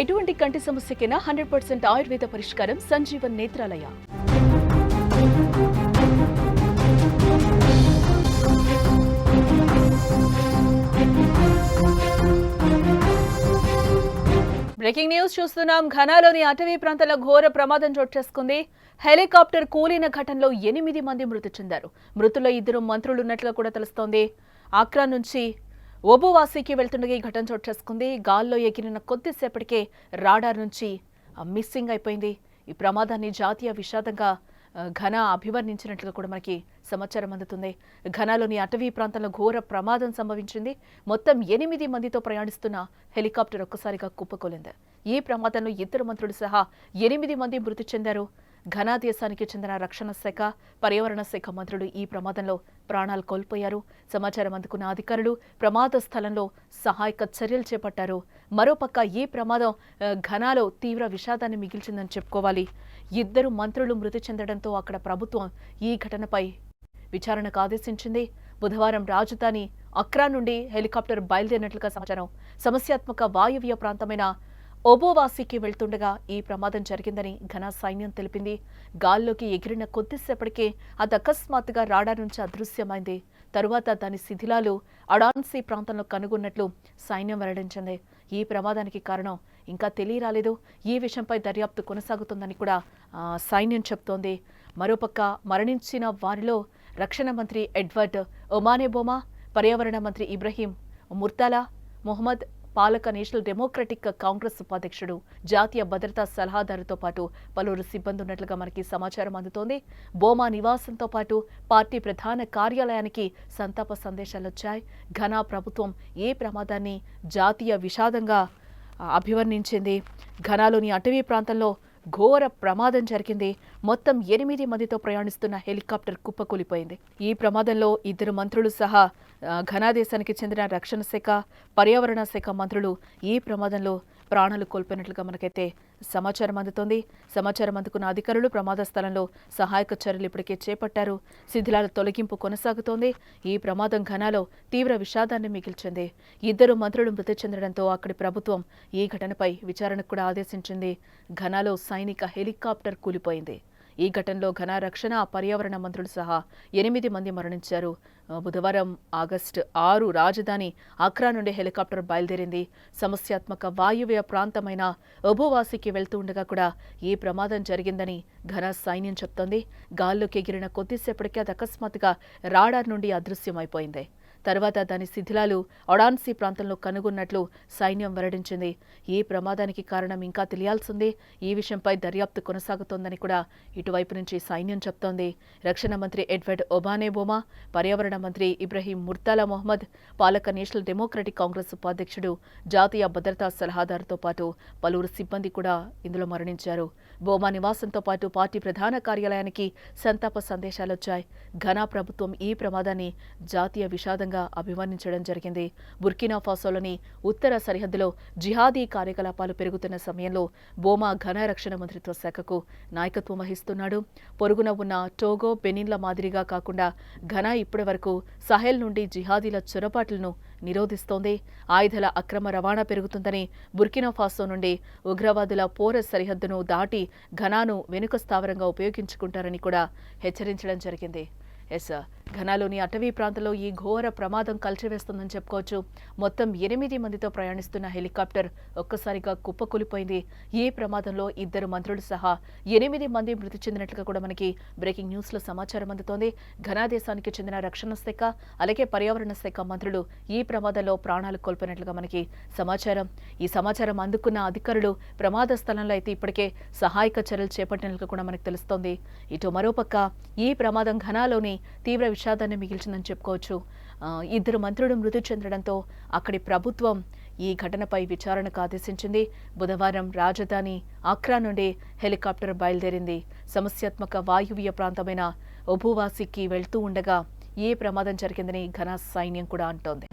ఎటువంటి కంటి సమస్యకైనా hundred percent Ayurveda పరిష్కారం సంజీవన్ నేత్రాలయ. బ్రేకింగ్ న్యూస్ చూస్తున్నాం. ఘనాలోని అటవీ ప్రాంతంలో ఘోర ప్రమాదం చోటు చేసుకుంది హెలికాప్టర్ కూలిన ఘటనలో ఎనిమిది మంది మృతి చెందారు. మృతుల్లో ఇద్దరు మంత్రులున్నట్లుగా కూడా తెలుస్తోంది. ఆక్రా నుంచి ఓబువాసికి వెళ్తుండగా ఈ ఘటన చోటు చేసుకుంది. గాల్లో ఎగిరిన కొద్దిసేపటికే రాడార్ నుంచి మిస్సింగ్ అయిపోయింది. ఈ ప్రమాదాన్ని జాతీయ విషాదంగా ఘన అభివర్ణించినట్లుగా కూడా మనకి సమాచారం అందుతుంది. ఘనాలోని అటవీ ప్రాంతంలో ఘోర ప్రమాదం సంభవించింది. మొత్తం ఎనిమిది మందితో ప్రయాణిస్తున్న హెలికాప్టర్ ఒక్కసారిగా కుప్పకూలింది. ఈ ప్రమాదంలో ఇద్దరు మంత్రులు సహా ఎనిమిది మంది మృతి చెందారు. ఘనా దేశానికి చెందిన రక్షణ శాఖ పర్యావరణ శాఖ మంత్రులు ఈ ప్రమాదంలో ప్రాణాలు కోల్పోయారు. సమాచారం అందుకున్న అధికారులు ప్రమాద స్థలంలో సహాయక చర్యలు చేపట్టారు. మరోపక్క ఈ ప్రమాదం ఘనాలో తీవ్ర విషాదాన్ని మిగిల్చిందని చెప్పుకోవాలి. ఇద్దరు మంత్రులు మృతి చెందడంతో అక్కడ ప్రభుత్వం ఈ ఘటనపై విచారణకు ఆదేశించింది. బుధవారం రాజధాని అక్రా నుండి హెలికాప్టర్ బయలుదేరినట్లుగా సమాచారం. సమస్యాత్మక వాయువ్య ప్రాంతమైన ఒబోవాసికి వెళ్తుండగా ఈ ప్రమాదం జరిగిందని ఘన సైన్యం తెలిపింది. గాల్లోకి ఎగిరిన కొద్దిసేపటికే అది అకస్మాత్తుగా రాడార్ నుంచి అదృశ్యమైంది. తరువాత దాని శిథిలాలు అడాన్సీ ప్రాంతంలో కనుగొన్నట్లు సైన్యం వెల్లడించింది. ఈ ప్రమాదానికి కారణం ఇంకా తెలియరాలేదు. ఈ విషయంపై దర్యాప్తు కొనసాగుతుందని కూడా సైన్యం చెప్తోంది. మరోపక్క మరణించిన వారిలో రక్షణ మంత్రి ఎడ్వర్డ్ ఒమానేబోమా పర్యావరణ మంత్రి ఇబ్రహీం ముర్తాలా మొహమ్మద్ పాలక నేషనల్ డెమోక్రటిక్ కాంగ్రెస్ ఉపాధ్యక్షుడు జాతీయ భద్రతా సలహాదారుతో పాటు పలువురు సిబ్బంది ఉన్నట్లుగా మనకి సమాచారం అందుతోంది. బోమా నివాసంతో పాటు పార్టీ ప్రధాన కార్యాలయానికి సంతాప సందేశాలు వచ్చాయి. ఘనా ప్రభుత్వం ఏ ప్రమాదాన్ని జాతీయ విషాదంగా అభివర్ణించింది? ఘనాలోని అటవీ ప్రాంతంలో ఘోర ప్రమాదం జరిగింది. మొత్తం ఎనిమిది మందితో ప్రయాణిస్తున్న హెలికాప్టర్ కుప్పకూలిపోయింది. ఈ ప్రమాదంలో ఇద్దరు మంత్రులు సహా ఘనాదేశానికి చెందిన రక్షణ శాఖ పర్యావరణ శాఖ మంత్రులు ఈ ప్రమాదంలో ప్రాణాలు కోల్పోయినట్లుగా మనకైతే సమాచారం అందుతోంది. సమాచారం అందుకున్న అధికారులు ప్రమాద స్థలంలో సహాయక చర్యలు ఇప్పటికే చేపట్టారు. శిథిలాల తొలగింపు కొనసాగుతోంది. ఈ ప్రమాదం ఘనాలో తీవ్ర విషాదాన్ని మిగిల్చింది. ఇద్దరు మంత్రులు మృతి చెందడంతో అక్కడి ప్రభుత్వం ఈ ఘటనపై విచారణకు కూడా ఆదేశించింది. ఘనాలో సైనిక హెలికాప్టర్ కూలిపోయింది. ఈ ఘటనలో ఘన రక్షణ పర్యావరణ మంత్రులు సహా ఎనిమిది మంది మరణించారు. బుధవారం ఆగస్టు ఆరు రాజధాని అక్రా నుండి హెలికాప్టర్ బయలుదేరింది. సమస్యాత్మక వాయువ్య ప్రాంతమైన ఒబోవాసికి వెళ్తూ ఉండగా కూడా ఈ ప్రమాదం జరిగిందని ఘన సైన్యం చెప్తోంది. గాల్లోకి ఎగిరిన కొద్దిసేపటికి అది అకస్మాత్తుగా రాడార్ నుండి అదృశ్యమైపోయింది. తర్వాత దాని శిథిలాలు ఒడాన్సీ ప్రాంతంలో కనుగొన్నట్లు సైన్యం వెల్లడించింది. ఈ ప్రమాదానికి కారణం ఇంకా తెలియాల్సిందే. ఈ విషయంపై దర్యాప్తు కొనసాగుతోందని కూడా ఇటువైపు నుంచి సైన్యం చెప్తోంది. రక్షణ మంత్రి ఎడ్వర్డ్ ఒబానేబోమా పర్యావరణ మంత్రి ఇబ్రహీం ముర్తాలా మొహమ్మద్ పాలక నేషనల్ డెమోక్రటిక్ కాంగ్రెస్ ఉపాధ్యక్షుడు జాతీయ భద్రతా సలహాదారుతో పాటు పలువురు సిబ్బంది కూడా ఇందులో మరణించారు. బోమా నివాసంతో పాటు పార్టీ ప్రధాన కార్యాలయానికి సంతాప సందేశాలొచ్చాయి. ఘనా ప్రభుత్వం ఈ ప్రమాదాన్ని జాతీయ విషాదంగా అభివర్ణించడం జరిగింది. బుర్కినాఫాసోలోని ఉత్తర సరిహద్దులో జిహాదీ కార్యకలాపాలు పెరుగుతున్న సమయంలో బోమా ఘన రక్షణ మంత్రిత్వ శాఖకు నాయకత్వం వహిస్తున్నాడు. పొరుగున ఉన్న టోగో బెనిన్ల మాదిరిగా కాకుండా ఘనా ఇప్పటి వరకు సహెల్ నుండి జిహాదీల చొరబాట్లను నిరోధిస్తోంది. ఆయుధాల అక్రమ రవాణా పెరుగుతుందని బుర్కినాఫాసో నుండి ఉగ్రవాదుల పోర సరిహద్దును దాటి ఘనాను వెనుక స్థావరంగా ఉపయోగించుకుంటారని కూడా హెచ్చరించడం జరిగింది. ఎస్ ఘనాలోని అటవీ ప్రాంతంలో ఈ ఘోర ప్రమాదం కలిచివేస్తుందని చెప్పుకోవచ్చు. మొత్తం ఎనిమిది మందితో ప్రయాణిస్తున్న హెలికాప్టర్ ఒక్కసారిగా కుప్పకూలిపోయింది. ఈ ప్రమాదంలో ఇద్దరు మంత్రులు సహా ఎనిమిది మంది మృతి చెందినట్లుగా కూడా మనకి బ్రేకింగ్ న్యూస్లో సమాచారం అందుతోంది. ఘనా దేశానికి చెందిన రక్షణ శాఖ అలాగే పర్యావరణ శాఖ మంత్రులు ఈ ప్రమాదంలో ప్రాణాలు కోల్పోయినట్లుగా మనకి సమాచారం. ఈ సమాచారం అందుకున్న అధికారులు ప్రమాద స్థలంలో అయితే ఇప్పటికే సహాయక చర్యలు చేపట్టినట్లుగా కూడా మనకు తెలుస్తోంది. ఇటు మరోపక్క ఈ ప్రమాదం ఘనాలోని తీవ్ర విషాదాన్ని మిగిల్చిందని చెప్పుకోవచ్చు. ఇద్దరు మంత్రులు మృతి చెందడంతో అక్కడి ప్రభుత్వం ఈ ఘటనపై విచారణకు ఆదేశించింది. బుధవారం రాజధాని ఆక్రా నుండి హెలికాప్టర్ బయలుదేరింది. సమస్యాత్మక వాయువ్య ప్రాంతమైన ఒబువాసికి వెళ్తూ ఉండగా ఏ ప్రమాదం జరిగిందని ఘన సైన్యం కూడా అంటోంది.